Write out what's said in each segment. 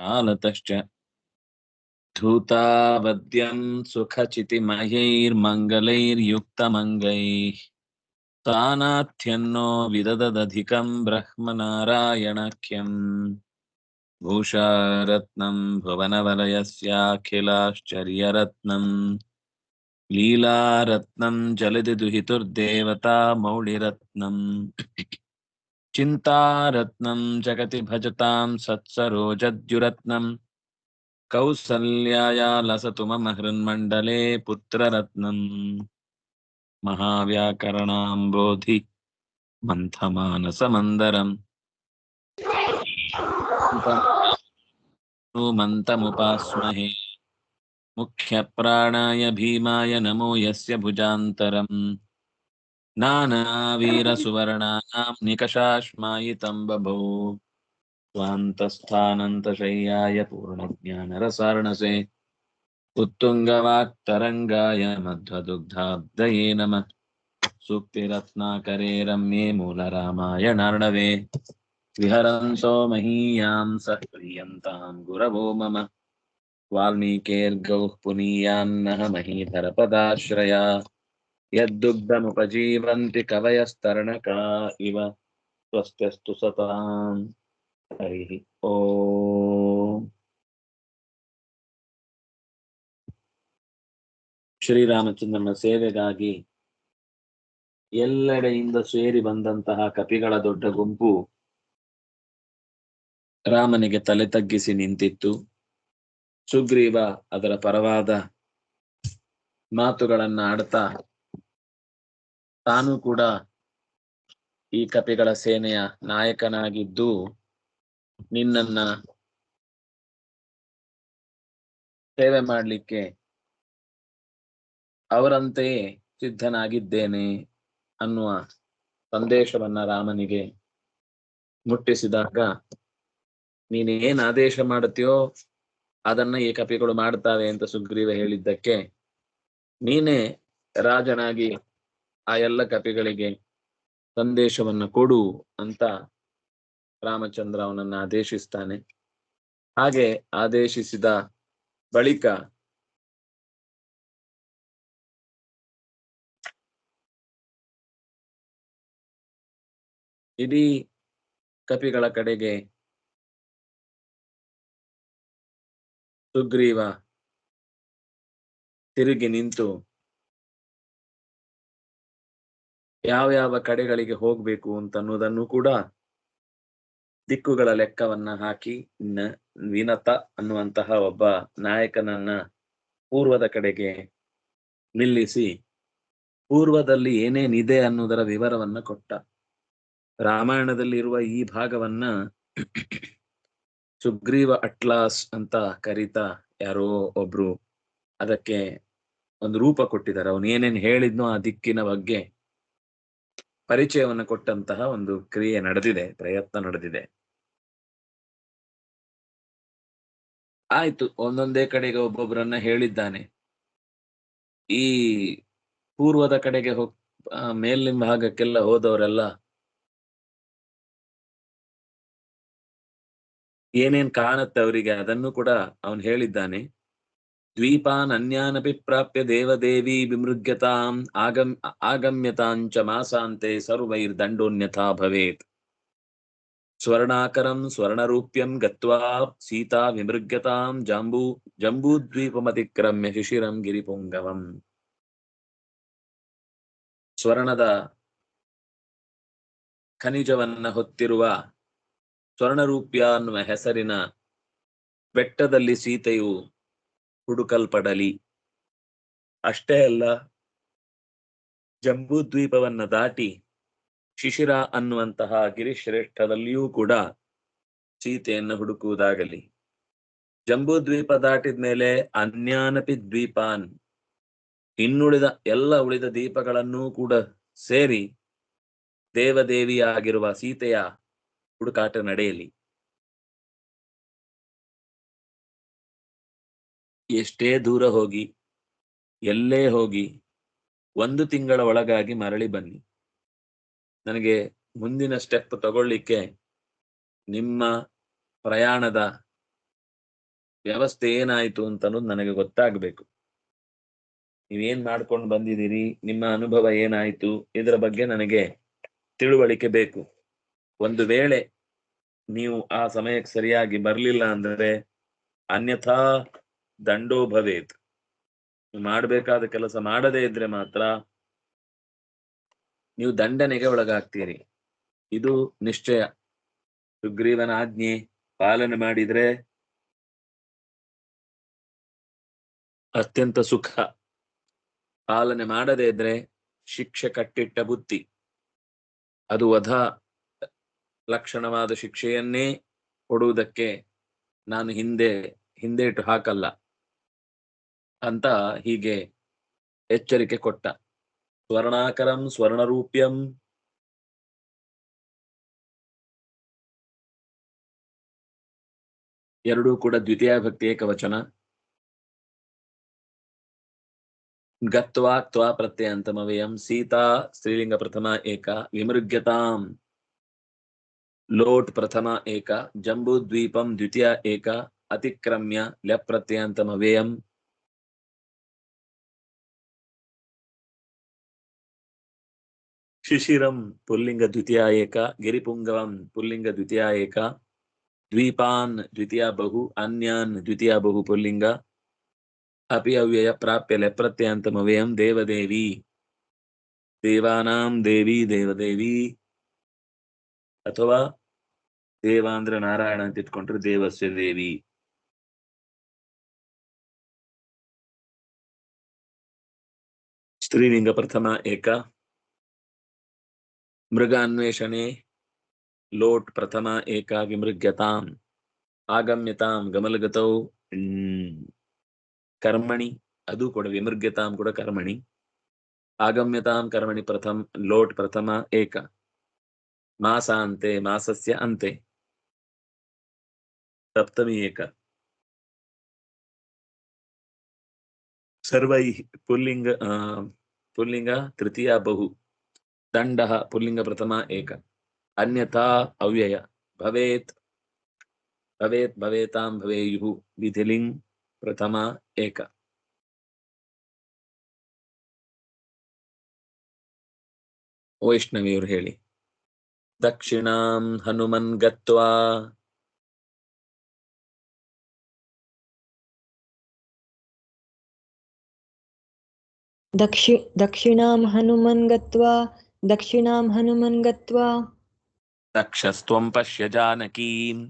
कालतश्च धूतावद्यं सुखचितिमयैर्मङ्गलैर्युक्तमङ्गैः तानाथ्यन्नो विदददधिकं ब्रह्मनारायणाख्यम्। भूषारत्नं भुवनवलयस्याखिलाश्चर्यरत्नम् लीलारत्नं जलधि दुहितुर्देवता मौलिरत्नम् चिन्तारत्नं जगति भजतां सत्सरोजद्युरत्नम् कौसल्याया लसतु मम हृन्मण्डले पुत्ररत्नम् महाव्याकरणाम्बोधि मन्थमानसमन्दरम्। मन्तमुपास्महे मुख्यप्राणाय भीमाय नमो यस्य भुजान्तरम् नानावीरसुवर्णानां निकषाश्मायितं बभौ स्वान्तस्थानन्तशय्याय पूर्णज्ञानरसार्णसे उत्तुङ्गवाक्तरङ्गाय मध्वदुग्धाब्दये नमः सूक्तिरत्नाकरे रम्ये मूलरामायणार्णवे विहरन्तो महीयां सः प्रीयन्तां गुरवो मम वाल्मीकेर्गौः पुनीयान्नः महीधरपदाश्रया यद्दुग्धमुपजीवन्ति कवयस्तरणका इव स्वस्त्यस्तु सताम् हरिः ಓಂ ಶ್ರೀರಾಮಚಂದ್ರನ ಸೇವೆಗಾಗಿ ಎಲ್ಲೆಡೆಯಿಂದ ಸೇರಿ ಬಂದಂತಹ ಕಪಿಗಳ ದೊಡ್ಡ ಗುಂಪು ರಾಮನಿಗೆ ತಲೆ ತಗ್ಗಿಸಿ ನಿಂತಿತ್ತು ಸುಗ್ರೀವ ಅದರ ಪರವಾದ ಮಾತುಗಳನ್ನ ಆಡ್ತಾ ತಾನು ಕೂಡ ಈ ಕಪಿಗಳ ಸೇನೆಯ ನಾಯಕನಾಗಿದ್ದು ನಿನ್ನನ್ನ ಸೇವೆ ಮಾಡಲಿಕ್ಕೆ ಅವರಂತೆಯೇ ಸಿದ್ಧನಾಗಿದ್ದೇನೆ ಅನ್ನುವ ಸಂದೇಶವನ್ನ ರಾಮನಿಗೆ ಮುಟ್ಟಿಸಿದಾಗ, ನೀನೇನ್ ಆದೇಶ ಮಾಡುತ್ತೀಯೋ ಅದನ್ನ ಈ ಕಪಿಗಳು ಮಾಡ್ತಾವೆ ಅಂತ ಸುಗ್ರೀವ ಹೇಳಿದ್ದಕ್ಕೆ ನೀನೇ ರಾಜನಾಗಿ ಆ ಎಲ್ಲ ಕಪಿಗಳಿಗೆ ಸಂದೇಶವನ್ನ ಕೊಡು ಅಂತ ರಾಮಚಂದ್ರ ಅವನನ್ನ ಆದೇಶಿಸ್ತಾನೆ. ಹಾಗೆ ಆದೇಶಿಸಿದ ಬಳಿಕ ಇಡೀ ಕಪಿಗಳ ಕಡೆಗೆ ಸುಗ್ರೀವ ತಿರುಗಿ ನಿಂತು ಯಾವ ಯಾವ ಕಡೆಗಳಿಗೆ ಹೋಗ್ಬೇಕು ಅಂತ ಅನ್ನೋದನ್ನು ಕೂಡ ದಿಕ್ಕುಗಳ ಲೆಕ್ಕವನ್ನ ಹಾಕಿ ನ- ವಿನತ ಅನ್ನುವಂತಹ ಒಬ್ಬ ನಾಯಕನನ್ನ ಪೂರ್ವದ ಕಡೆಗೆ ನಿಲ್ಲಿಸಿ ಪೂರ್ವದಲ್ಲಿ ಏನೇನಿದೆ ಅನ್ನೋದರ ವಿವರವನ್ನ ಕೊಟ್ಟ. ರಾಮಾಯಣದಲ್ಲಿ ಇರುವ ಈ ಭಾಗವನ್ನ ಸುಗ್ರೀವ ಅಟ್ಲಾಸ್ ಅಂತ ಕರೀತಾ ಯಾರೋ ಒಬ್ರು. ಅದಕ್ಕೆ ಒಂದು ರೂಪ ಕೊಟ್ಟಿದ್ದಾರೆ. ಅವನು ಏನೇನ್ ಹೇಳಿದ್ನೋ ಆ ದಿಕ್ಕಿನ ಬಗ್ಗೆ ಪರಿಚಯವನ್ನು ಕೊಟ್ಟಂತಹ ಒಂದು ಕ್ರಿಯೆ ನಡೆದಿದೆ, ಪ್ರಯತ್ನ ನಡೆದಿದೆ. ಆಯ್ತು, ಒಂದೊಂದೇ ಕಡೆಗೆ ಒಬ್ಬೊಬ್ಬರನ್ನ ಹೇಳಿದ್ದಾನೆ. ಈ ಪೂರ್ವದ ಕಡೆಗೆ ಹೋಗ್ ಮೇಲಿನ ಭಾಗಕ್ಕೆಲ್ಲ ಹೋದವರೆಲ್ಲ ಏನೇನ್ ಕಾಣತ್ತೆ ಅವರಿಗೆ ಅದನ್ನು ಕೂಡ ಅವನು ಹೇಳಿದ್ದಾನೆ. ದ್ವೀಪಾನ್ ಅನ್ಯಾನಪಿ ಪ್ರಾಪ್ಯ ದೇವದೇವಿ ವಿಮೃಗ್ಯತಾಂ ಆಗಮ್ ಆಗಮ್ಯತಾಂಚ ಮಾಸಾಂತೆ ಸರ್ವೈರ್ದಂಡೋನ್ಯಥಾ ಭವೇತ್ ಸ್ವರ್ಣಾಕರಂ ಸ್ವರ್ಣರೂಪ್ಯಂ ಗತ್ವಾ ಸೀತಾ ವಿಮೃಗ್ಯತಾಂ ಜಾಂಬೂ ಜಂಬೂದ್ವೀಪಮತಿಕ್ರಮ್ಯ ಶಿಶಿರಂ ಗಿರಿಪುಂಗವಂ ಸ್ವರ್ಣದ ಖನಿಜವನ್ನ ಹೊತ್ತಿರುವ ಸ್ವರ್ಣರೂಪ್ಯ ಅನ್ನುವ ಹೆಸರಿನ ಬೆಟ್ಟದಲ್ಲಿ ಸೀತೆಯು ಹುಡುಕಲ್ಪಡಲಿ. ಅಷ್ಟೇ ಅಲ್ಲ ಜಂಬೂ ದ್ವೀಪವನ್ನ ದಾಟಿ ಶಿಶಿರ ಅನ್ನುವಂತಹ ಗಿರಿಶ್ರೇಷ್ಠದಲ್ಲಿಯೂ ಕೂಡ ಸೀತೆಯನ್ನು ಹುಡುಕುವುದಾಗಲಿ. ಜಂಬೂದ್ವೀಪ ದಾಟಿದ ಮೇಲೆ ಅನ್ಯಾನಪಿ ದ್ವೀಪಾನ್, ಇನ್ನುಳಿದ ಎಲ್ಲ ಉಳಿದ ದೀಪಗಳನ್ನೂ ಕೂಡ ಸೇರಿ ದೇವದೇವಿಯಾಗಿರುವ ಸೀತೆಯ ಹುಡುಕಾಟ ನಡೆಯಲಿ. ಎಷ್ಟೇ ದೂರ ಹೋಗಿ, ಎಲ್ಲೇ ಹೋಗಿ, ಒಂದು ತಿಂಗಳ ಒಳಗಾಗಿ ಮರಳಿ ಬನ್ನಿ. ನನಗೆ ಮುಂದಿನ ಸ್ಟೆಪ್ ತಗೊಳ್ಳಿಕ್ಕೆ ನಿಮ್ಮ ಪ್ರಯಾಣದ ವ್ಯವಸ್ಥೆ ಏನಾಯ್ತು ಅಂತನೂ ನನಗೆ ಗೊತ್ತಾಗಬೇಕು. ನೀವೇನ್ ಮಾಡ್ಕೊಂಡು ಬಂದಿದ್ದೀರಿ, ನಿಮ್ಮ ಅನುಭವ ಏನಾಯ್ತು, ಇದರ ಬಗ್ಗೆ ನನಗೆ ತಿಳುವಳಿಕೆ ಬೇಕು. ಒಂದು ವೇಳೆ ನೀವು ಆ ಸಮಯಕ್ಕೆ ಸರಿಯಾಗಿ ಬರಲಿಲ್ಲ ಅಂದರೆ, ಅನ್ಯಥಾ ದಂಡೋ ಭವೇತ್. ಮಾಡಬೇಕಾದ ಕೆಲಸ ಮಾಡದೇ ಇದ್ರೆ ಮಾತ್ರ ನೀವು ದಂಡನೆಗೆ ಒಳಗಾಗ್ತೀರಿ. ಇದು ನಿಶ್ಚಯ. ಸುಗ್ರೀವನ ಆಜ್ಞೆ ಪಾಲನೆ ಮಾಡಿದ್ರೆ ಅತ್ಯಂತ ಸುಖ. ಪಾಲನೆ ಮಾಡದೇ ಇದ್ರೆ ಶಿಕ್ಷೆ ಕಟ್ಟಿಟ್ಟ ಬುತ್ತಿ. ಅದು ವಧ ಲಕ್ಷಣವಾದ ಶಿಕ್ಷೆಯನ್ನೇ ಕೊಡುವುದಕ್ಕೆ ನಾನು ಹಿಂದೆ, ಹಿಂದೇಟು ಹಾಕಲ್ಲ. ಅಂತ ಹೀಗೆ ಎಚ್ಚರಿಕೆ ಕೊಟ್ಟ. ಸ್ವರ್ಣಾಕರಂ ಸ್ವರ್ಣರೂಪ್ಯಂ ಎರಡೂ ಕೂಡ ದ್ವಿತೀಯ ಭಕ್ತಿ ಏಕವಚನ. ಗತ್ವಾ ತ್ವಾ ಪ್ರತ್ಯಯಂತಮವ್ಯಯಂ ಸೀತಾ ಸ್ತ್ರೀಲಿಂಗ ಪ್ರಥಮ ಏಕ ವಿಮೃಗ್ಯತಾಂ. ಲೋಟ್ ಪ್ರಥಮ ಏಕ ಜಂಬೂದ್ವೀಪಂ ದ್ವಿತೀಯ ಏಕ ಅತಿಕ್ರಮ್ಯ ಲ್ಯಪ್ ಶಿಶಿರಂ ಪುಲ್ಲಿಂಗ ದ್ವಿತೀಯ ಏಕ ಗಿರಿಪುಂಗವಂ ಪುಲ್ಲಿಂಗ ದ್ವಿತೀಯ ಏಕ ದ್ವೀಪಾನ್ ದ್ವಿತೀಯ ಬಹು ಅನ್ಯಾನ್ ದ್ವಿತೀಯ ಬಹು ಪುಲ್ಲಿಂಗ ಅಪಿ ಅವ್ಯಯ ಪ್ರಾಪ್ಯ ಲೆಪ್ರತ್ಯಂತಮವ್ಯಯಂ ದೇವದೇವಿ ದೇವಾನಾಂ ದೇವಿ ದೇವದೇವಿ ಅಥವಾ ದೇವ ಅಂದ್ರೆ ನಾರಾಯಣ ಅಂತ ಇಟ್ಕೊಂಡ್ರೆ ದೇವಸ್ಯ ದೇವಿ ಸ್ತ್ರೀಲಿಂಗ ಪ್ರಥಮ ಏಕ ಮೃಗ ಅನ್ವೇಷಣೆ ಲೋಟ್ ಪ್ರಥಮ ಏಕ ವಿಮೃಗ್ಯತಾಂ ಆಗಮ್ಯತಾಂ ಗಮಲಗತೌ ಹ್ಮ್, ಕರ್ಮಣಿ ಅದು ಕೂಡ ವಿಮೃಗ್ಯತಾಂ ಕೂಡ ಕರ್ಮಣಿ ಆಗಮ್ಯತಾಂ ಕರ್ಮಣಿ ಪ್ರಥಮ ಲೋಟ್ ಪ್ರಥಮ ಏಕ ಮಾಸಾಂತೆ ಮಾಸಸ್ಯ ಅಂತೆ ಸಪ್ತಮಿ ಏಕ ಸರ್ವೈ ಪುಲ್ಲಿಂಗ ಆ, ಪುಲ್ಲಿಂಗ ತೃತೀಯ ಬಹು ದಂಡ ಪುಲ್ಲಿಂಗ ಪ್ರಥಮ ಏಕ. ಅನ್ಯಥಾ ಅವ್ಯಯ. ಭವೇತ್. ಭವೇತ್ ಭವೇತಾಂ ಭವೇಯು ವಿಧಿಲಿಂಗ್ ಪ್ರಥಮ ಏಕ. ವೈಷ್ಣವಿಯವರು ಹೇಳಿ. ದಕ್ಷಿಣಾಂ ಹನುಮನ್ ಗತ್ವಾ. ದಕ್ಷಿ, ದಕ್ಷಿಣಾಂ ಹನುಮನ್ ಗತ್ವಾ. दक्षिणां हनुमन गत्वा। दक्षस्त्वं पश्य जानकीम्।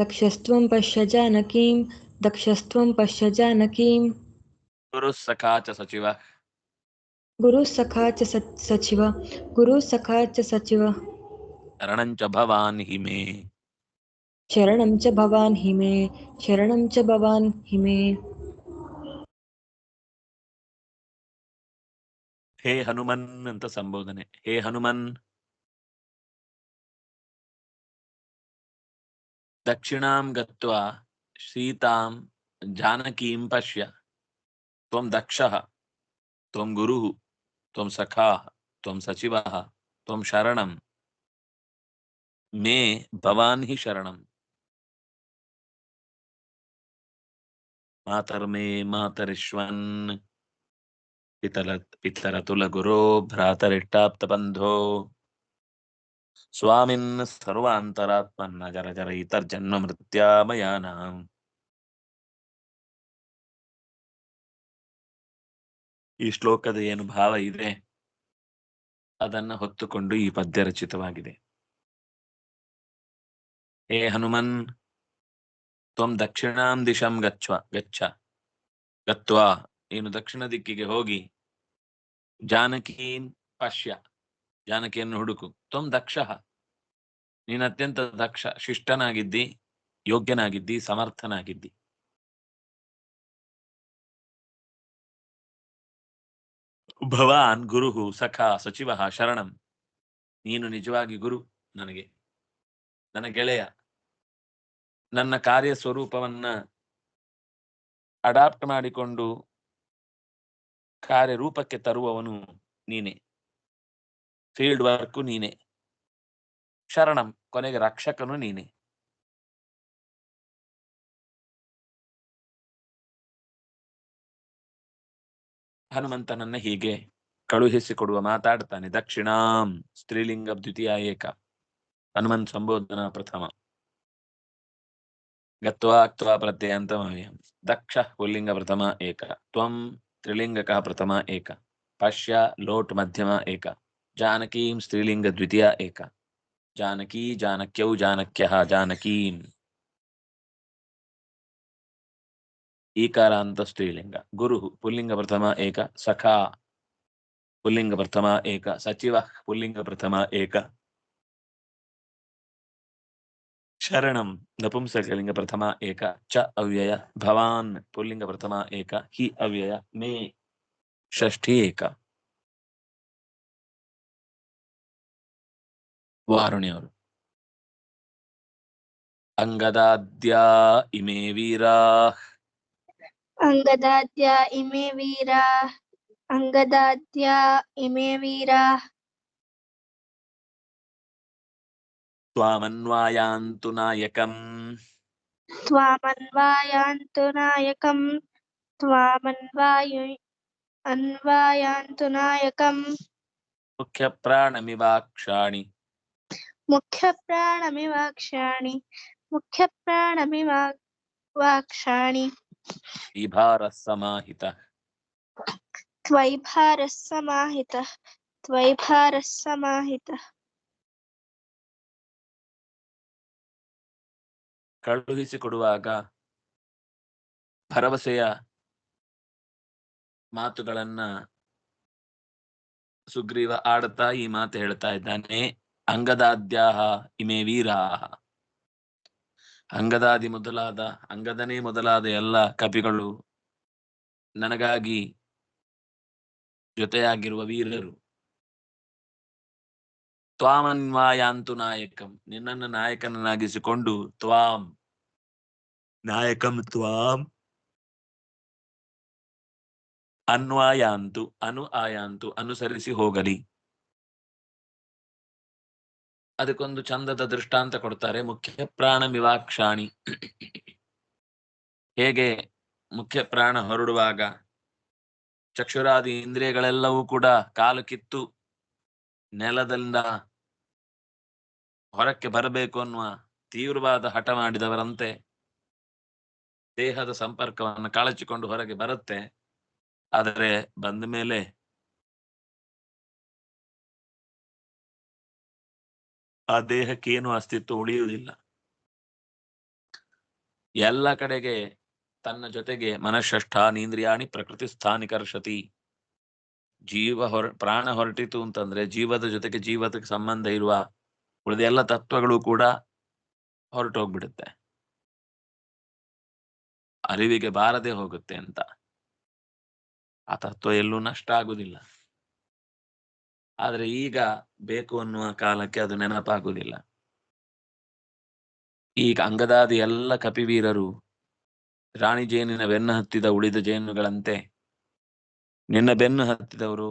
दक्षस्त्वं पश्य जानकीं दक्षस्त्वं पश्य जानकीं गुरुः सखा च सचिव। गुरु सखा च सचिव। गुरु सखा च सचिव। शरणं च भवान् हि मे शरणं च भवान हिमे। शरणं च भवान् हि ಹೇ ಹನುಮನ್ ಅಂತ ಸಂಬೋಧನೆ ಹೇ ಹನುಮನ್ ದಕ್ಷಿಣಾಂ ಗತ್ವಾ ಸೀತಾಂ ಜಾನಕೀಂ ಪಶ್ಯ, ತ್ವಂ ದಕ್ಷಃ, ತ್ವಂ ಗುರುಃ, ತ್ವಂ ಸಖಾಃ, ತ್ವಂ ಸಚಿವಃ, ತ್ವಂ ಶರಣಂ, ಮೇ ಭವಾನ್ ಹಿ ಶರಣಂ. ಮಾತರ್ಮೇ ಮಾತರಿಶ್ವನ್ ಪಿತರ ಪಿತರತುಲ ಗುರೋ ಭ್ರಾತರಿಷ್ಟಾಪ್ತ ಬಂಧೋ. ಸ್ವಾಮಿನ್ ಸರ್ವಾಂತರಾತ್ಮನ್ನ ಜರ ಜರ ಇತರ್ಜನ್ಮ ಮೃತ್ಯಾಮಯಾನಾಂ ಈ ಶ್ಲೋಕದ ಏನು ಭಾವ ಇದೆ? ಅದನ್ನ ಹೊತ್ತುಕೊಂಡು ಈ ಪದ್ಯ ರಚಿತವಾಗಿದೆ. ಹೇ ಹನುಮನ್, ತ್ವಂ ದಕ್ಷಿಣಾಂ ದಿಶಂ ಗಚ್ಛ ಗಚ್ಚ ಗತ್ವಾ. ನೀನು ದಕ್ಷಿಣ ದಿಕ್ಕಿಗೆ ಹೋಗಿ ಜಾನಕೀನ್ ಪಶ್ಯ, ಜಾನಕಿಯನ್ನು ಹುಡುಕು. ತ್ವಂ ದಕ್ಷ. ನೀನು ಅತ್ಯಂತ ದಕ್ಷ, ಶಿಷ್ಟನಾಗಿದ್ದಿ, ಯೋಗ್ಯನಾಗಿದ್ದಿ, ಸಮರ್ಥನಾಗಿದ್ದಿ. ಭವಾನ್ ಗುರು ಸಖ ಸಚಿವ ಶರಣಂ. ನೀನು ನಿಜವಾಗಿ ಗುರು ನನಗೆ. ನನ್ನ ಗೆಳೆಯ. ನನ್ನ ಕಾರ್ಯ ಸ್ವರೂಪವನ್ನ ಅಡಾಪ್ಟ್ ಮಾಡಿಕೊಂಡು ಕಾರ್ಯರೂಪಕ್ಕೆ ತರುವವನು ನೀನೆ. ಫೀಲ್ಡ್ ವರ್ಕು ನೀನೆ. ಶರಣಂ, ಕೊನೆಗೆ ರಕ್ಷಕನು ನೀನೆ. ಹನುಮಂತನನ್ನ ಹೀಗೆ ಕಳುಹಿಸಿಕೊಡುವ ಮಾತಾಡ್ತಾನೆ, ದಕ್ಷಿಣಾಂ, ಸ್ತ್ರೀಲಿಂಗ ದ್ವಿತೀಯ ಏಕ ಹನುಮಂತ್ ಸಂಬೋಧನ ಪ್ರಥಮ, ಗತ್ವಾ ಪ್ರತ್ಯಯ ಅಂತ ದಕ್ಷ ಪುಲ್ಲಿಂಗ ಪ್ರಥಮ ಏಕ, ತ್ವಂ ತ್ರಿಲಿಂಗಕಃ ಪ್ರಥಮ ಏಕ ಪಶ್ಯ ಲೋಟ್ ಮಧ್ಯಮ ಏಕ ಜಾನಕೀಂ ಸ್ತ್ರೀಲಿಂಗ ದ್ವಿತೀಯ ಏಕ ಜಾನಕೀ ಜಾನಕ್ಯೌ ಜಾನಕ್ಯಃ ಜಾನಕೀಂ ಈಕಾರಾಂತ ಸ್ತ್ರೀಲಿಂಗ ಗುರು ಪುಲ್ಲಿಂಗ ಪ್ರಥಮ ಏಕ ಸಖಾ ಪುಲ್ಲಿಂಗ ಪ್ರಥಮ ಏಕ ಸಚಿವ ಪುಲ್ಲಿಂಗ ಪ್ರಥಮ ಏಕ ಶರಣಂ ನಪುಂಸಕಲಿಂಗ ಪ್ರಥಮ ಏಕ ಚ ಅವ್ಯಯ ಭವಾನ್ ಪುಲ್ಲಿಂಗ ಪ್ರಥಮ ಏಕ ಹಿ ಅವ್ಯಯ ಮೇ ಷಷ್ಠಿ ಏಕ ವಾರುಣಿಯವರು ಅಂಗದಾದ್ಯಾ ಇಮೇ ವೀರಾ ಅಂಗದಾದ್ಯ ಇಮೇ ವೀರ ಅಂಗದಾದ್ಯ ಇಮೇ ವೀರ ತ್ವಾಮನ್ವಾಯಾಂತು ನಾಯಕಂ ತ್ವಾಮನ್ವಾಯಾಂತು ನಾಯಕಂ ತ್ವಾಮನ್ವಾಯು ಅನ್ವಾಯಾಂತು ನಾಯಕಂ ಮುಖ್ಯ ಪ್ರಾಣಮಿವಾಕ್ಷಾಣಿ ಮುಖ್ಯ ಪ್ರಾಣಮಿವಾಕ್ಷಾಣಿ ಮುಖ್ಯ ಪ್ರಾಣಮಿವಾಕ್ಷಾಣಿ ವಿಭಾರ ಸಮಾಹಿತ ತ್ವೈಭಾರಃ ಸಮಾಹಿತಃ ಕಳುಹಿಸಿಕೊಡುವಾಗ ಭರವಸೆಯ ಮಾತುಗಳನ್ನ ಸುಗ್ರೀವ ಆಡ್ತಾ ಈ ಮಾತು ಹೇಳ್ತಾ ಇದ್ದಾನೆ, ಅಂಗದಾದ್ಯಾಹ ಇಮೇ ವೀರಾಹ. ಅಂಗದಾದಿ ಮೊದಲಾದ, ಅಂಗದನೇ ಮೊದಲಾದ ಎಲ್ಲ ಕಪಿಗಳು ನನಗಾಗಿ ಜೊತೆಯಾಗಿರುವ ವೀರರು. ತ್ವಾಮನ್ವಾಯಾಂತು ನಾಯಕಂ. ನಿನ್ನನ್ನು ನಾಯಕನನ್ನಾಗಿಸಿಕೊಂಡು ತ್ವಾಂ ನಾಯಕಂ ತ್ವಾಂ ಅನ್ವಾಯಾಂತು ಅನು ಆಯಾಂತು ಅನುಸರಿಸಿ ಹೋಗಲಿ. ಅದಕ್ಕೊಂದು ಚಂದದ ದೃಷ್ಟಾಂತ ಕೊಡ್ತಾರೆ ಮುಖ್ಯ ಪ್ರಾಣ ವಿವಾಕ್ಷಾಣಿ ಹೇಗೆ ಮುಖ್ಯ ಪ್ರಾಣ ಹೊರಡುವಾಗ ಚಕ್ಷುರಾದಿ ಇಂದ್ರಿಯಗಳೆಲ್ಲವೂ ಕೂಡ ಕಾಲು ಕಿತ್ತು ನೆಲದಿಂದ ಹೊರಕ್ಕೆ ಬರಬೇಕು ಅನ್ನುವ ತೀವ್ರವಾದ ಹಠ ಮಾಡಿದವರಂತೆ ದೇಹದ ಸಂಪರ್ಕವನ್ನು ಕಾಳಚಿಕೊಂಡು ಹೊರಗೆ ಬರುತ್ತೆ. ಆದರೆ ಬಂದ ಮೇಲೆ ಆ ದೇಹಕ್ಕೇನು ಅಸ್ತಿತ್ವ ಉಳಿಯುವುದಿಲ್ಲ. ಎಲ್ಲ ಕಡೆಗೆ ತನ್ನ ಜೊತೆಗೆ ಮನಃಷ್ಠಾನೀಂದ್ರಿಯಾಣಿ ಪ್ರಕೃತಿ ಸ್ಥಾನಿಕರ್ಷತಿ ಜೀವ ಹೊರ ಪ್ರಾಣ ಹೊರಟಿತು ಅಂತಂದ್ರೆ ಜೀವದ ಜೊತೆಗೆ ಜೀವದಕ್ಕೆ ಸಂಬಂಧ ಇರುವ ಉಳಿದ ಎಲ್ಲ ತತ್ವಗಳು ಕೂಡ ಹೊರಟು ಹೋಗ್ಬಿಡುತ್ತೆ ಅರಿವಿಗೆ ಬಾರದೆ ಹೋಗುತ್ತೆ ಅಂತ. ಆ ತತ್ವ ಎಲ್ಲೂ ನಷ್ಟ ಆಗುದಿಲ್ಲ. ಆದ್ರೆ ಈಗ ಬೇಕು ಅನ್ನುವ ಕಾಲಕ್ಕೆ ಅದು ನೆನಪಾಗುವುದಿಲ್ಲ ಈಗ ಅಂಗದಾದಿ ಎಲ್ಲ ಕಪಿವೀರರು ರಾಣಿ ಜೇನಿನ ಬೆನ್ನು ಹತ್ತಿದ ಉಳಿದ ಜೇನುಗಳಂತೆ ನಿನ್ನ ಬೆನ್ನು ಹತ್ತಿದವರು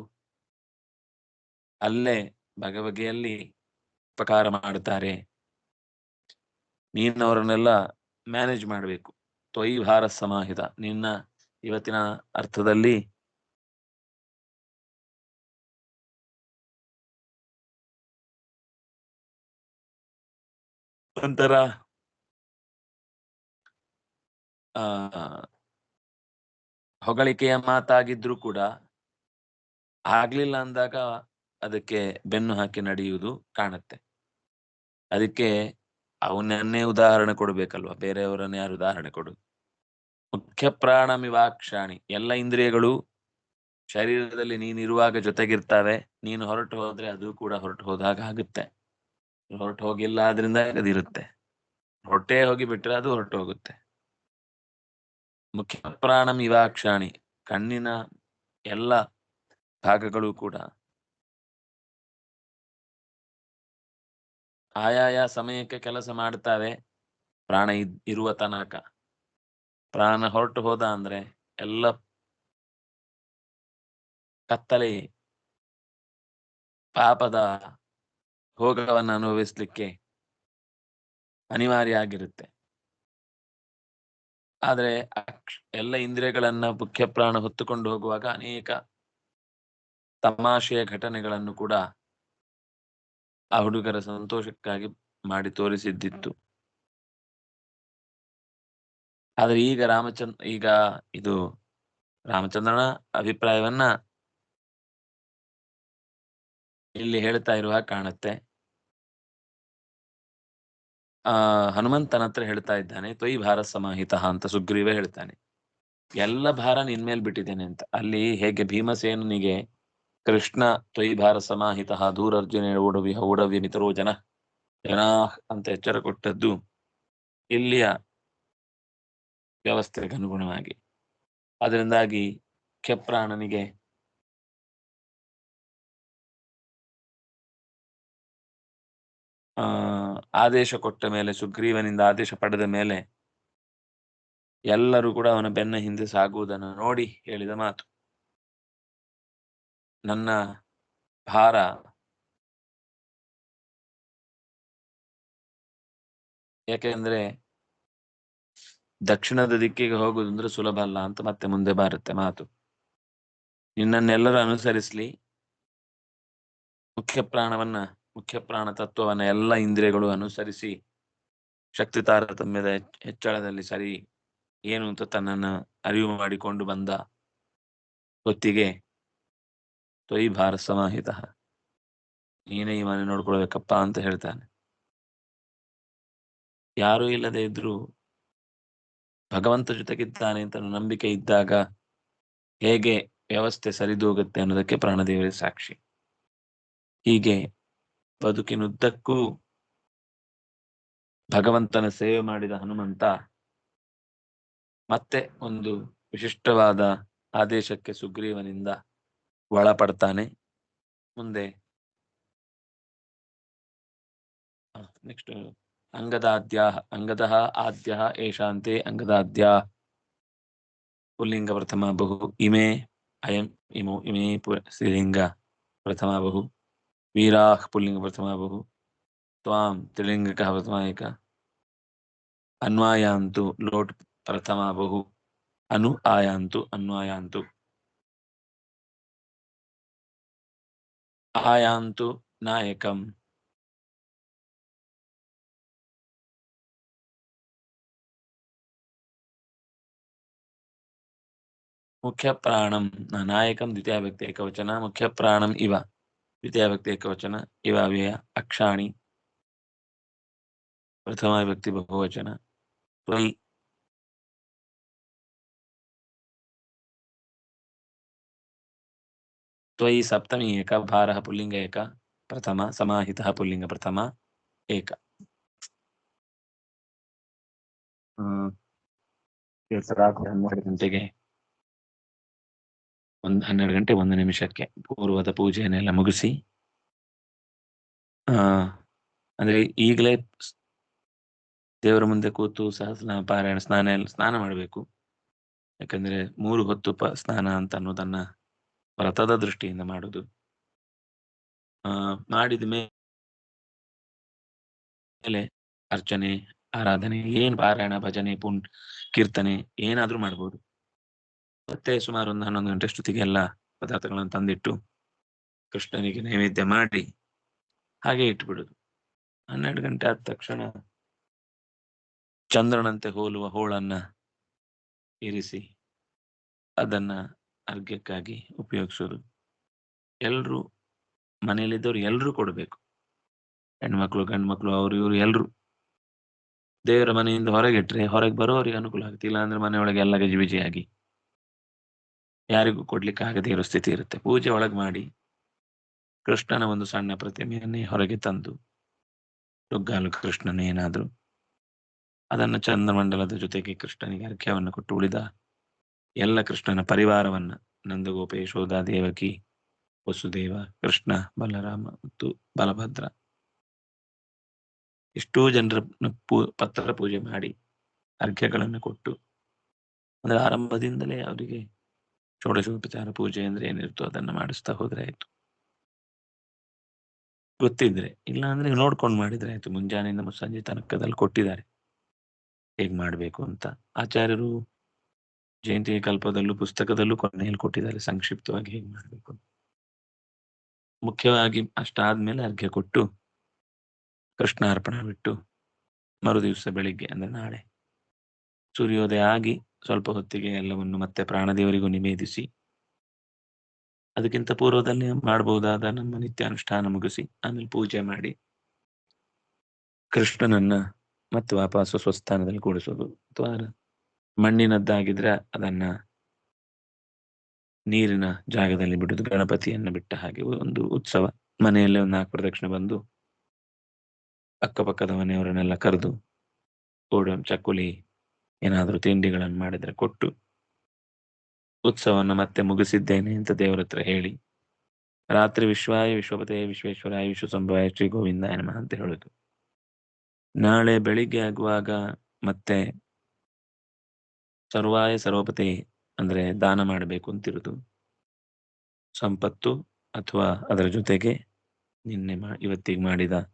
ಅಲ್ಲೇ ಬಗೆ ಬಗೆಯಲ್ಲಿ ಉಪಕಾರ ಮಾಡುತ್ತಾರೆ. ನೀನು ಅವರನ್ನೆಲ್ಲ ಮ್ಯಾನೇಜ್ ಮಾಡಬೇಕು. ತ್ವಯಿ ಭಾರ ಸಮಾಹಿತ. ನಿನ್ನ ಇವತ್ತಿನ ಅರ್ಥದಲ್ಲಿ ನಂತರ ಆ, ಹೊಗಳಿಕೆಯ ಮಾತಾಗಿದ್ರು ಕೂಡ ಆಗ್ಲಿಲ್ಲ ಅಂದಾಗ ಅದಕ್ಕೆ ಬೆನ್ನು ಹಾಕಿ ನಡೆಯುವುದು ಕಾಣುತ್ತೆ. ಅದಕ್ಕೆ ಅವನನ್ನೇ ಉದಾಹರಣೆ ಕೊಡ್ಬೇಕಲ್ವಾ? ಬೇರೆಯವರನ್ನೇ ಯಾರು ಉದಾಹರಣೆ ಕೊಡು? ಮುಖ್ಯ ಪ್ರಾಣಮಿವಾಕ್ಷಾಣಿ ಎಲ್ಲ ಇಂದ್ರಿಯಗಳು ಶರೀರದಲ್ಲಿ ನೀನಿರುವಾಗ ಜೊತೆಗಿರ್ತಾವೆ. ನೀನು ಹೊರಟು ಹೋದ್ರೆ ಅದು ಕೂಡ ಹೊರಟು ಹೋದಾಗ ಆಗುತ್ತೆ. ಹೊರಟು ಹೋಗಿಲ್ಲ ಆದ್ರಿಂದ ಅದಿರುತ್ತೆ ಹೊಟ್ಟೆ ಹೋಗಿ ಬಿಟ್ರೆ ಅದು ಹೊರಟು ಹೋಗುತ್ತೆ. ಮುಖ್ಯ ಪ್ರಾಣಂ ಇವಾಕ್ಷಾಣಿ ಕಣ್ಣಿನ ಎಲ್ಲ ಭಾಗಗಳು ಕೂಡ ಆಯಾಯ ಸಮಯಕ್ಕೆ ಕೆಲಸ ಮಾಡ್ತಾವೆ ಪ್ರಾಣ ಇರುವ ತನಕ. ಪ್ರಾಣ ಹೊರಟು ಹೋದ ಅಂದ್ರೆ ಎಲ್ಲ ಕತ್ತಲೆ ಪಾಪದ ಹೋಗವನ್ನು ಅನುಭವಿಸ್ಲಿಕ್ಕೆ ಅನಿವಾರ್ಯ ಆಗಿರುತ್ತೆ. ಆದರೆ ಎಲ್ಲ ಇಂದ್ರಿಯಗಳನ್ನ ಮುಖ್ಯ ಪ್ರಾಣ ಹೊತ್ತುಕೊಂಡು ಹೋಗುವಾಗ ಅನೇಕ ತಮಾಷೆಯ ಘಟನೆಗಳನ್ನು ಕೂಡ ಆ ಹುಡುಗರ ಸಂತೋಷಕ್ಕಾಗಿ ಮಾಡಿ ತೋರಿಸಿದ್ದಿತ್ತು. ಆದ್ರೆ ಈಗ ರಾಮಚಂದ್ರ ಈಗ ಇದು ರಾಮಚಂದ್ರನ ಅಭಿಪ್ರಾಯವನ್ನ ಇಲ್ಲಿ ಹೇಳ್ತಾ ಇರುವ ಕಾಣುತ್ತೆ. ಆ ಹನುಮಂತನ ಹತ್ರ ಹೇಳ್ತಾ ಇದ್ದಾನೆ ತ್ವಯಿ ಭಾರ ಸಮಾಹಿತ ಅಂತ ಸುಗ್ರೀವ ಹೇಳ್ತಾನೆ. ಎಲ್ಲ ಭಾರ ನಿನ್ಮೇಲ್ ಬಿಟ್ಟಿದ್ದೇನೆ ಅಂತ. ಅಲ್ಲಿ ಹೇಗೆ ಭೀಮಸೇನನಿಗೆ ಕೃಷ್ಣ ತ್ವಯಿಭಾರ ಸಮಾಹಿತ ದೂರರ್ಜುನ ಓಡವಿ ಓಡವ್ಯ ಮಿತರೋ ಜನ ಜನಾ ಅಂತ ಎಚ್ಚರ ಕೊಟ್ಟದ್ದು ಇಲ್ಲಿಯ ವ್ಯವಸ್ಥೆಗೆ ಅನುಗುಣವಾಗಿ. ಅದರಿಂದಾಗಿ ಕೆಪ್ರಾಣನಿಗೆ ಆ, ಆದೇಶ ಕೊಟ್ಟ ಮೇಲೆ, ಸುಗ್ರೀವನಿಂದ ಆದೇಶ ಪಡೆದ ಮೇಲೆ ಎಲ್ಲರೂ ಕೂಡ ಅವನ ಬೆನ್ನ ಹಿಂದೆ ಸಾಗುವುದನ್ನು ನೋಡಿ ಹೇಳಿದ ಮಾತು. ನನ್ನ ಭಾರ. ಯಾಕೆಂದ್ರೆ ದಕ್ಷಿಣದ ದಿಕ್ಕಿಗೆ ಹೋಗುದಂದ್ರೆ ಸುಲಭ ಅಲ್ಲ ಅಂತ ಮತ್ತೆ ಮುಂದೆ ಬರುತ್ತೆ ಮಾತು. ನಿನ್ನನ್ನೆಲ್ಲರೂ ಅನುಸರಿಸ್ಲಿ. ಮುಖ್ಯ ಪ್ರಾಣವನ್ನ, ಮುಖ್ಯ ಪ್ರಾಣ ತತ್ವವನ್ನ ಎಲ್ಲ ಇಂದ್ರಿಯಗಳು ಅನುಸರಿಸಿ ಶಕ್ತಿ ತಾರತಮ್ಯದ ಹೆಚ್ಚಳದಲ್ಲಿ ಸರಿ ಏನು ಅಂತ ತನ್ನನ್ನು ಅರಿವು ಮಾಡಿಕೊಂಡು ಬಂದ ಹೊತ್ತಿಗೆ ತ್ವಯಿ ಭಾರ ಸಮಾಹಿತ. ನೀನೇ ಈ ಮನೆ ನೋಡ್ಕೊಳ್ಬೇಕಪ್ಪ ಅಂತ ಹೇಳ್ತಾನೆ. ಯಾರೂ ಇಲ್ಲದೆ ಇದ್ರೂ ಭಗವಂತ ಜೊತೆಗಿದ್ದಾನೆ ಅಂತ ನಂಬಿಕೆ ಇದ್ದಾಗ ಹೇಗೆ ವ್ಯವಸ್ಥೆ ಸರಿದೂಗುತ್ತೆ ಅನ್ನೋದಕ್ಕೆ ಪ್ರಾಣದೇವರೇ ಸಾಕ್ಷಿ. ಹೀಗೆ ಬದುಕಿನುದ್ದಕ್ಕೂ ಭಗವಂತನ ಸೇವೆ ಮಾಡಿದ ಹನುಮಂತ ಮತ್ತೆ ಒಂದು ವಿಶಿಷ್ಟವಾದ ಆದೇಶಕ್ಕೆ ಸುಗ್ರೀವನಿಂದ ಒಳಪಡ್ತಾನೆ. ಮುಂದೆ ನೆಕ್ಸ್ಟ್ ಅಂಗದಾದ್ಯ, ಅಂಗದ ಆದ್ಯ ಏಷಾಂತೆ ಅಂಗದಾದ್ಯ. ಪುಲ್ಲಿಂಗ ಪ್ರಥಮ ಬಹು ಇಮೆ ಅಯಂ ಇಮೋ ಇಮೇ ಪು- ಸ್ತ್ರೀಲಿಂಗ ಪ್ರಥಮ ಬಹು. ವೀರಾಹ್ ಪುಲ್ಲಿಂಗ ಪ್ರಥಮ ಬಹು. ತ್ವಾಂ ತ್ರಿಲಿಂಗಕ ಪ್ರಥಮ ಏಕ. ಅನ್ವಾಯಾಂತು ಲೋಟ್ ಪ್ರಥಮ ಬಹು. ಅನು ಆಯಾಂತು, ಅನ್ವಾಯಾಂತು. ಆಯಾಂತು ನಾಯಕಂ ಮುಖ್ಯ ಪ್ರಾಣಂ ನ- ನಾಯಕಂ ದ್ವಿತೀಯ ವ್ಯಕ್ತಿ ಏಕವಚನ ಮುಖ್ಯ ಪ್ರಾಣಂ ಇವ ದ್ವಿತೀಯ ವ್ಯಕ್ತಿ ಏಕವಚನ ಇವ ತ್ವಯಿ ಸಪ್ತಮಿ ಏಕ ಭಾರಃ ಪುಲ್ಲಿಂಗ ಏಕ ಪ್ರಥಮ ಸಮಾಹಿತ ಪುಲ್ಲಿಂಗ ಪ್ರಥಮ ಏಕ ರಾತ್ರಿ ಹನ್ನೆರಡು ಗಂಟೆಗೆ ಒಂದು ಹನ್ನೆರಡು ಗಂಟೆ, ಒಂದು ನಿಮಿಷಕ್ಕೆ ಪೂರ್ವದ ಪೂಜೆಯನ್ನೆಲ್ಲ ಮುಗಿಸಿ, ಆ, ಅಂದ್ರೆ ಈಗಲೇ ದೇವರ ಮುಂದೆ ಕೂತು ಸಹಸ್ರ ಪಾರಾಯಣ, ಸ್ನಾನ ಎಲ್ಲ, ಸ್ನಾನ ಮಾಡಬೇಕು. ಯಾಕಂದ್ರೆ ಮೂರು ಹೊತ್ತು ಸ್ನಾನ ಅಂತ ಅನ್ನೋದನ್ನ ವ್ರತದ ದೃಷ್ಟಿಯಿಂದ ಮಾಡುದು. ಆ, ಮಾಡಿದ ಮೇಲೆ ಅರ್ಚನೆ, ಆರಾಧನೆ, ಏನ್ ಪಾರಾಯಣ, ಭಜನೆ ಪುಣ್ ಕೀರ್ತನೆ, ಏನಾದ್ರೂ ಮಾಡ್ಬೋದು. ಮತ್ತೆ ಸುಮಾರು ಒಂದು ಹನ್ನೊಂದು ಗಂಟೆ ಅಷ್ಟೊತ್ತಿಗೆ ಎಲ್ಲ ಪದಾರ್ಥಗಳನ್ನು ತಂದಿಟ್ಟು ಕೃಷ್ಣನಿಗೆ ನೈವೇದ್ಯ ಮಾಡಿ ಹಾಗೆ ಇಟ್ಬಿಡುದು. ಹನ್ನೆರಡು ಗಂಟೆ ಆದ ತಕ್ಷಣ ಚಂದ್ರನಂತೆ ಹೋಲುವ ಹೋಳನ್ನ ಇರಿಸಿ ಅದನ್ನ ಅರ್ಘ್ಯಕ್ಕಾಗಿ ಉಪಯೋಗಿಸೋದು. ಎಲ್ರು ಮನೆಯಲ್ಲಿದ್ದವ್ರು ಎಲ್ಲರೂ ಕೊಡ್ಬೇಕು. ಹೆಣ್ಮಕ್ಳು, ಗಂಡ್ಮಕ್ಳು, ಅವ್ರು, ಇವ್ರು ಎಲ್ರು. ದೇವರ ಮನೆಯಿಂದ ಹೊರಗೆ ಇಟ್ರೆ ಹೊರಗೆ ಬರೋರಿಗೆ ಅನುಕೂಲ ಆಗುತ್ತೆ. ಇಲ್ಲಾಂದ್ರೆ ಮನೆಯೊಳಗೆ ಎಲ್ಲ ಗಜಿಬಿಜಿಯಾಗಿ ಯಾರಿಗೂ ಕೊಡ್ಲಿಕ್ಕೆ ಆಗದೇ ಇರೋ ಸ್ಥಿತಿ ಇರುತ್ತೆ. ಪೂಜೆ ಒಳಗೆ ಮಾಡಿ ಕೃಷ್ಣನ ಒಂದು ಸಣ್ಣ ಪ್ರತಿಮೆಯನ್ನೇ ಹೊರಗೆ ತಂದು ದುಗ್ಗಾಲು ಕೃಷ್ಣನ ಏನಾದ್ರು ಅದನ್ನ ಚಂದ್ರಮಂಡಲದ ಜೊತೆಗೆ ಕೃಷ್ಣನಿಗೆ ಅರ್ಘ್ಯವನ್ನು ಕೊಟ್ಟು ಉಳಿದ ಎಲ್ಲ ಕೃಷ್ಣನ ಪರಿವಾರವನ್ನ ನಂದಗೋಪ ಯಶೋಧ ದೇವಕಿ ವಸುದೇವ, ಕೃಷ್ಣ, ಬಲರಾಮ ಮತ್ತು ಬಲಭದ್ರ. ಎಷ್ಟೋ ಜನರ ಪೂ, ಪತ್ರ ಪೂಜೆ ಮಾಡಿ ಅರ್ಘ್ಯಗಳನ್ನು ಕೊಟ್ಟು, ಅಂದ್ರೆ ಆರಂಭದಿಂದಲೇ ಅವರಿಗೆ ಷೋಡಶೋಪಚಾರ ಪೂಜೆ ಅಂದ್ರೆ ಏನಿರ್ತೋ ಅದನ್ನ ಮಾಡಿಸ್ತಾ ಹೋದ್ರೆ ಆಯ್ತು. ಗೊತ್ತಿದ್ರೆ, ಇಲ್ಲ ಅಂದ್ರೆ ನೋಡ್ಕೊಂಡು ಮಾಡಿದ್ರೆ ಆಯ್ತು. ಮುಂಜಾನೆಯಿಂದ ಸಂಜೆ ತನಕದಲ್ಲಿ ಕೊಟ್ಟಿದ್ದಾರೆ. ಹೇಗ್ ಮಾಡಬೇಕು ಅಂತ. ಆಚಾರ್ಯರು ಜಯಂತಿ ಕಲ್ಪದಲ್ಲೂ ಪುಸ್ತಕದಲ್ಲೂ ಕೊನೆಯಲ್ಲಿ ಕೊಟ್ಟಿದ್ದಾರೆ, ಸಂಕ್ಷಿಪ್ತವಾಗಿ ಹೇಗೆ ಮಾಡಬೇಕು ಮುಖ್ಯವಾಗಿ ಅಷ್ಟಾದ್ಮೇಲೆ ಅರ್ಘ್ಯ ಕೊಟ್ಟು, ಕೃಷ್ಣಾರ್ಪಣ ಬಿಟ್ಟು, ಮರುದಿವಸ ಬೆಳಿಗ್ಗೆ, ಅಂದ್ರೆ ನಾಳೆ. ಸೂರ್ಯೋದಯ ಆಗಿ ಸ್ವಲ್ಪ ಹೊತ್ತಿಗೆ ಎಲ್ಲವನ್ನು ಮತ್ತೆ ಪ್ರಾಣದೇವರಿಗೂ ನಿವೇದಿಸಿ, ಅದಕ್ಕಿಂತ ಪೂರ್ವದಲ್ಲಿ ಮಾಡಬಹುದಾದ ನಮ್ಮ ನಿತ್ಯಾನುಷ್ಠಾನ ಮುಗಿಸಿ, ಆಮೇಲೆ ಪೂಜೆ ಮಾಡಿ, ಕೃಷ್ಣನನ್ನ ಮತ್ತೆ ವಾಪಸ್ಸು ಸ್ವಸ್ಥಾನದಲ್ಲಿ ಕೂಡಿಸೋದು ಅಥವಾ ಮಣ್ಣಿನದ್ದಾಗಿದ್ರೆ ಅದನ್ನ ನೀರಿನ ಜಾಗದಲ್ಲಿ ಬಿಡುದು, ಗಣಪತಿಯನ್ನ ಬಿಟ್ಟ ಹಾಗೆ ಒಂದು ಉತ್ಸವ. ಮನೆಯಲ್ಲೇ ಒಂದು ನಾಲ್ಕು ಪ್ರದಕ್ಷಿಣೆ ಬಂದು ಅಕ್ಕಪಕ್ಕದ ಮನೆಯವರನ್ನೆಲ್ಲ ಕರೆದು ಓಡಂ ಚಕ್ಕುಲಿ, ಏನಾದರೂ ತಿಂಡಿಗಳನ್ನು ಮಾಡಿದ್ರೆ ಕೊಟ್ಟು ಉತ್ಸವವನ್ನು ಮತ್ತೆ ಮುಗಿಸಿದ್ದೇನೆ ಅಂತ ದೇವರ ಹತ್ರ ಹೇಳಿ, ರಾತ್ರಿ ವಿಶ್ವಾಯ ವಿಶ್ವಪತೆ ವಿಶ್ವೇಶ್ವರಾಯ ವಿಶ್ವ ಸಂಭವಾಯ ಶ್ರೀ ಗೋವಿಂದ ಅಂತ ಹೇಳುದು. ನಾಳೆ ಬೆಳಿಗ್ಗೆ ಆಗುವಾಗ ಮತ್ತೆ ಸರ್ವಾಯ ಸರ್ವಪತೆ ಅಂದ್ರೆ ದಾನ ಮಾಡಬೇಕು ಅಂತಿರುದು. ಸಂಪತ್ತು ಅಥವಾ ಅದರ ಜೊತೆಗೆ ನಿನ್ನೆ ಇವತ್ತಿಗೆ ಮಾಡಿದ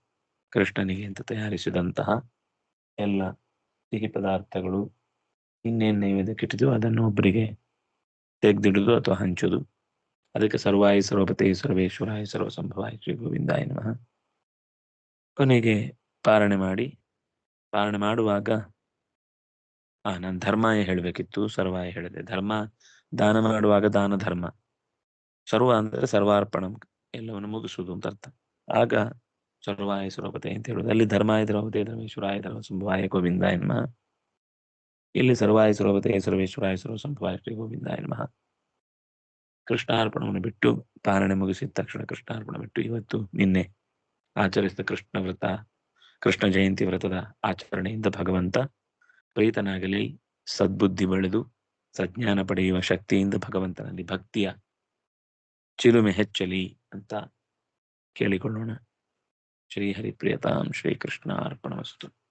ಕೃಷ್ಣನಿಗೆ ಅಂತ ತಯಾರಿಸಿದಂತಹ ಎಲ್ಲ ಸಿಹಿ ಪದಾರ್ಥಗಳು ಇನ್ನೇನು ನೈವೇದ್ಯಕ್ಕೆ ಇಟ್ಟಿದ್ದು ಅದನ್ನು ಒಬ್ಬರಿಗೆ ತೆಗೆದಿಡುದು ಅಥವಾ ಹಂಚುದು. ಅದಕ್ಕೆ ಸರ್ವಾಯ ಸರ್ವಪತೆ ಸರ್ವೇಶ್ವರಾಯ ಸರ್ವಸಂಭವಾಯ ಶ್ರೀ ಗೋವಿಂದಾಯ ನಮಃ. ಕೊನೆಗೆ ಪಾರಣೆ ಮಾಡಿ, ಪಾರಣೆ ಮಾಡುವಾಗ ಆ, ನಾನು ಧರ್ಮಾಯ ಹೇಳಬೇಕಿತ್ತು ಸರ್ವಾಯ ಹೇಳಿದೆ. ಧರ್ಮ, ದಾನ ಮಾಡುವಾಗ ದಾನ ಧರ್ಮ. ಸರ್ವ ಅಂದ್ರೆ ಸರ್ವಾರ್ಪಣ, ಎಲ್ಲವನ್ನು ಮುಗಿಸುವುದು ಅಂತ ಅರ್ಥ. ಆಗ ಸರ್ವಾಯ ಅಂತ ಹೇಳುದು ಅಲ್ಲಿ ಧರ್ಮಾಯ ದ್ರವತೆ ಧರ್ಮೇಶ್ವರಾಯ ಧರ್ಮ ಸಂಭವಾಯ ಗೋವಿಂದ ಎನ್ಮ ಇಲ್ಲಿ ಸರ್ವಾಯ ಸರ್ವಪತೆ ಸರ್ವೇಶ್ವರಾಯ ಸರ್ವ ಸಂಭವಾಯ ಗೋವಿಂದ ನಮಃ. ಕೃಷ್ಣಾರ್ಪಣವನ್ನು ಬಿಟ್ಟು ಪಾರಣೆ ಮುಗಿಸಿದ ತಕ್ಷಣ ಕೃಷ್ಣಾರ್ಪಣ ಬಿಟ್ಟು ಇವತ್ತು ನಿನ್ನೆ ಆಚರಿಸಿದ ಕೃಷ್ಣ ವ್ರತ, ಕೃಷ್ಣ ಜಯಂತಿ ವ್ರತದ ಆಚರಣೆಯಿಂದ ಭಗವಂತ ಪ್ರೀತನಾಗಲಿ ಸದ್ಬುದ್ಧಿ ಬೆಳೆದು, ಸಜ್ಞಾನ ಪಡೆಯುವ ಶಕ್ತಿಯಿಂದ ಭಗವಂತನಲ್ಲಿ ಭಕ್ತಿಯ ಚಿಲುಮೆ ಹೆಚ್ಚಲಿ ಅಂತ ಕೇಳಿಕೊಳ್ಳೋಣ. ಶ್ರೀ ಶ್ರೀಕೃಷ್ಣ ಅರ್ಪಣ ಅರ್ಪಣವಸ್ತು